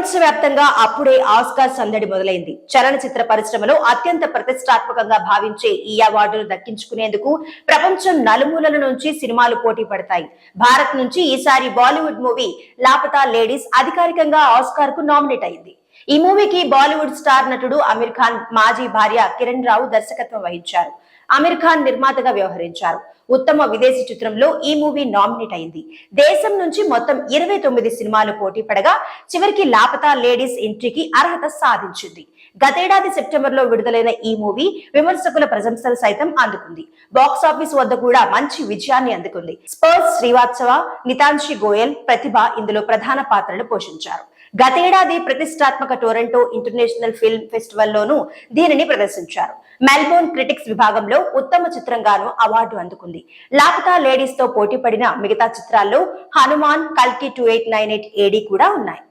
ప్రపంచవ్యాప్తంగా అప్పుడే ఆస్కార్ సందడి మొదలైంది. చలనచిత్ర పరిశ్రమలో అత్యంత ప్రతిష్టాత్మకంగా భావించే ఈ అవార్డును దక్కించుకునేందుకు ప్రపంచం నలుమూలల నుంచి సినిమాలు పోటీ పడతాయి. భారత్ నుంచి ఈసారి బాలీవుడ్ మూవీ లాపతా లేడీస్ అధికారికంగా ఆస్కార్కు నామినేట్ అయింది. ఈ మూవీకి బాలీవుడ్ స్టార్ నటుడు అమీర్ ఖాన్ మాజీ భార్య కిరణ్ రావు దర్శకత్వం వహించారు. అమీర్ ఖాన్ నిర్మాతగా వ్యవహరించారు. ఉత్తమ విదేశీ చిత్రంలో ఈ మూవీ నామినేట్ అయింది. దేశం నుంచి మొత్తం ఇరవై తొమ్మిది సినిమాలు పోటీ పడగా చివరికి లాపతా లేడీస్ ఎంట్రీకి అర్హత సాధించింది. గతేడాది సెప్టెంబర్లో విడుదలైన ఈ మూవీ విమర్శకుల ప్రశంసలు సైతం అందుకుంది. బాక్స్ ఆఫీస్ వద్ద కూడా మంచి విజయాన్ని అందుకుంది. స్పర్స్ శ్రీవాత్సవ నితాంశి గోయల్ ప్రతిభ ఇందులో ప్రధాన పాత్రలు పోషించారు. గతేడాది ప్రతిష్టాత్మక టొరంటో ఇంటర్నేషనల్ ఫిల్మ్ ఫెస్టివల్ లోనూ దీనిని ప్రదర్శించారు. మెల్బోర్న్ క్రిటిక్స్ విభాగంలో ఉత్తమ చిత్రంగాను అవార్డు అందుకుంది. లాపతా లేడీస్తో పోటీ పడిన మిగతా చిత్రాల్లో హనుమాన్ కల్కి two eight nine eight AD కూడా ఉన్నాయి.